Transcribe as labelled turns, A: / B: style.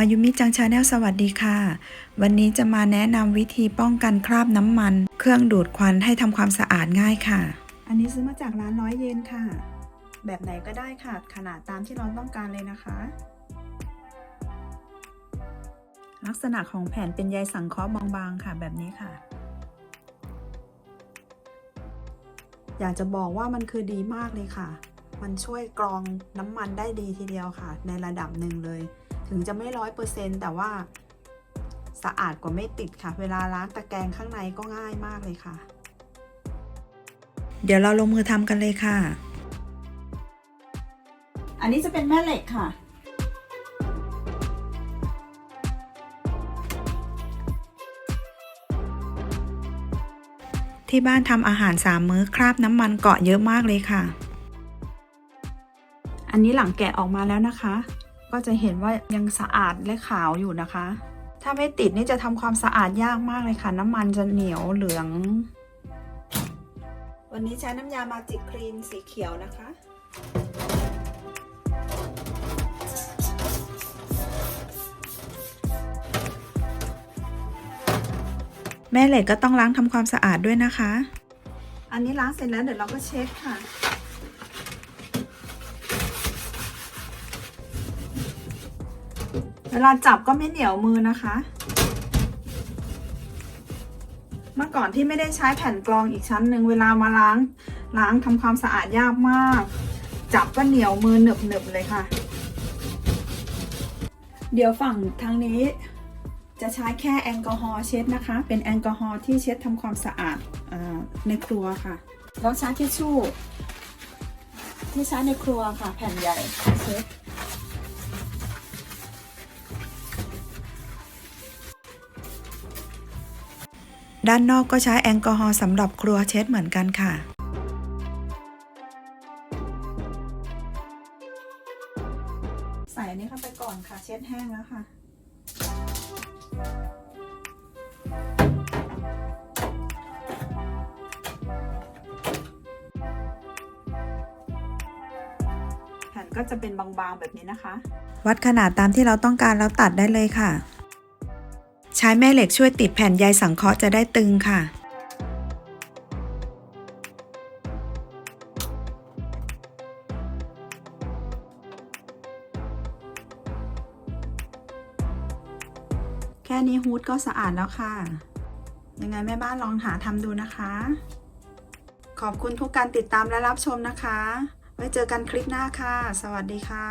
A: มายุมิจังชาแนลสวัสดีค่ะ วันนี้จะมาแนะนำวิธีป้องกันคราบน้ำมัน เครื่องดูดควันให้ทำความสะอาดง่ายค่ะ อันนี้ซื้อมาจากร้านร้อยเยนค่ะ แบบไหนก็ได้ค่ะ ขนาดตามที่เราต้องการเลยนะคะ ลักษณะของแผ่นเป็นใยสังเคราะห์บางๆค่ะ แบบนี้ค่ะ อยากจะบอกว่ามันคือดีมากเลยค่ะ มันช่วยกรองน้ำมันได้ดีทีเดียวค่ะ ในระดับหนึ่งเลย ถึงจะไม่ร้อยเปอร์เซ็นแต่ว่า สะอาดกว่าไม่ติดค่ะ เวลาล้างตะแกรงข้างในก็ง่ายมากเลยค่ะ เดี๋ยวเราลงมือทำกันเลยค่ะ อันนี้จะเป็นแม่เหล็กค่ะ ที่บ้านทำอาหารสามมื้อคราบน้ำมันเกาะเยอะมากเลยค่ะ อันนี้หลังแกะออกมาแล้วนะคะ ก็จะเห็นว่ายังสะอาดและขาวอยู่นะคะ ถ้าไม่ติดนี่จะทำความสะอาดยากมากเลยค่ะ น้ำมันจะเหนียวเหลือง วันนี้ใช้น้ำยามาจิกครีนสีเขียวนะคะแม่เหล็กก็ต้องล้างทำความสะอาดด้วยนะคะ อันนี้ล้างเสร็จแล้วเดี๋ยวเราก็เช็ดค่ะ วลาจับก็ไม่เหนียวมือนะคะ เมื่อก่อนที่ไม่ได้ใช้แผ่นกรองอีกชั้นหนึ่งเวลามาล้างล้างทำความสะอาดยากมาก จับก็เหนียวมือหนึบหนึบๆเลยค่ะ เดี๋ยวฝั่งทางนี้จะใช้แค่แอลกอฮอล์เช็ดนะคะ เป็นแอลกอฮอล์ที่เช็ดทำความสะอาดอาในครัวค่ะ แล้วใช้ทิชชู่ที่ใช้ในครัวค่ะ แผ่นใหญ่เช็ด ด้านนอกก็ใช้แอลกอฮอล์สำหรับครัวเช็ดเหมือนกันค่ะใส่อันนี้เข้าไปก่อนค่ะ เช็ดแห้งแล้วค่ะ แผ่นก็จะเป็นบางๆแบบนี้นะคะ วัดขนาดตามที่เราต้องการแล้วตัดได้เลยค่ะ ใช้แม่เหล็กช่วยติดแผ่นใยสังเคราะห์จะได้ตึงค่ะ แค่นี้ฮูดก็สะอาดแล้วค่ะ ยังไงแม่บ้านลองหาทำดูนะคะ ขอบคุณทุกการติดตามและรับชมนะคะ ไว้เจอกันคลิปหน้าค่ะ สวัสดีค่ะ